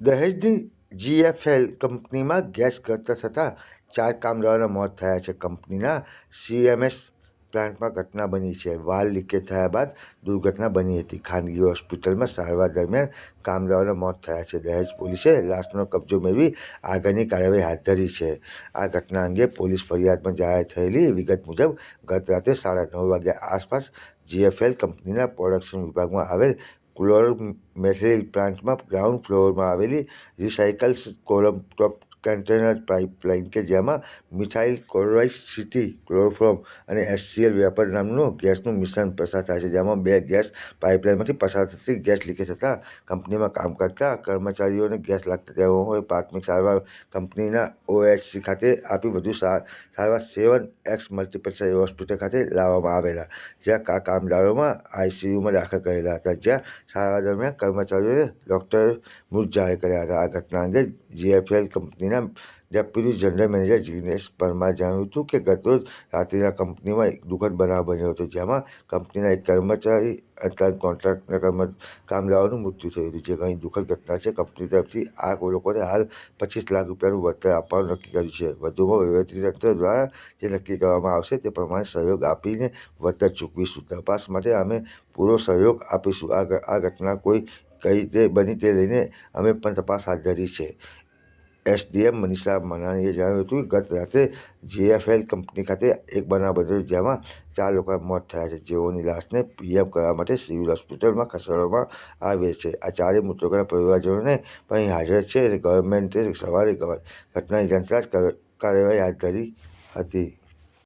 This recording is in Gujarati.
દહેજની જીએફએલ કંપનીમાં ગેસ ઘટતા થતાં ચાર કામદારોના મોત થયા છે. કંપનીના સીએમએસ પ્લાન્ટમાં ઘટના બની છે. વાલ લીકેજ થયા બાદ દુર્ઘટના બની હતી. ખાનગી હોસ્પિટલમાં સારવાર દરમિયાન કામદારોના મોત થયા છે. દહેજ પોલીસે લાશનો કબજો મેળવી આગળની કાર્યવાહી હાથ ધરી છે. આ ઘટના અંગે પોલીસ ફરિયાદમાં જાહેર થયેલી વિગત મુજબ ગત રાત્રે સાડા નવ વાગ્યા આસપાસ જીએફએલ કંપનીના પ્રોડક્શન વિભાગમાં આવેલ ક્લોરોમેથિલ પ્લાન્ટમાં ગ્રાઉન્ડ ફ્લોરમાં આવેલી recycles column top container pipeline કે જેમાં મિથાઇલ ક્લોરાઇડ ક્લોરોફોર્મ અને એસસીએલ વેપર નામનું ગેસનું મિશ્રણ પસાર થાય છે, જેમાં બે ગેસ પાઇપલાઇનમાંથી પસાર થતી ગેસ લીકેજ થતાં કંપનીમાં કામ કરતા કર્મચારીઓને ગેસ લાગતા તેઓ હોય પ્રાથમિક સારવાર કંપનીના ઓએચસી ખાતે આપી વધુ સારવાર સેવન એક્સ મલ્ટીસ્પેશિયાલિટી હોસ્પિટલ ખાતે લાવવામાં આવેલા, જ્યાં કામદારોમાં આઈસીયુમાં દાખલ કરેલા હતા, જ્યાં સારવાર દરમિયાન કર્મચારીઓએ ડૉક્ટર મૃત જાહેર કર્યા હતા. આ ઘટના અંગે જીએફએલ કંપનીના ડેપ્યુટી જનરલ મેનેજર જિગ્નેશ પરમારે જણાવ્યું હતું કે ગતરોજ રાત્રિના કંપનીમાં એક દુઃખદ બનાવ બન્યો હતો, જેમાં કંપનીના એક કર્મચારી ઉપરાંત કોન્ટ્રાક્ટના કામદારોનું મૃત્યુ થયું હતું. જે ઘણી દુઃખદ ઘટના છે. કંપની તરફથી આ લોકોને હાલ પચીસ લાખ રૂપિયાનું વળતર આપવાનું નક્કી કર્યું છે. વધુમાં વહીવટીતંત્ર દ્વારા જે નક્કી કરવામાં આવશે તે પ્રમાણે સહયોગ આપીને વળતર ચૂકવીશું. તપાસ માટે અમે પૂરો સહયોગ આપીશું. આ ઘટના કોઈ કઈ રીતે બની તે લઈને અમે પણ તપાસ હાથ ધરી છે. એસડીએમ મનીષા મનાણીએ જણાવ્યું હતું કે ગત રાત્રે જીએફએલ કંપની ખાતે એક બનાવ બન્યો જેમાં ચાર લોકોના મોત થયા છે. જેઓની લાશને પીએમ કરવા માટે સિવિલ હોસ્પિટલમાં ખસેડવામાં આવી છે. આ ચારેય મૃતકોના પરિવારજનોને પણ હાજર છે અને ગવર્મેન્ટે સવારે ઘટનાની જાણ કાર્યવાહી હાથ ધરી હતી.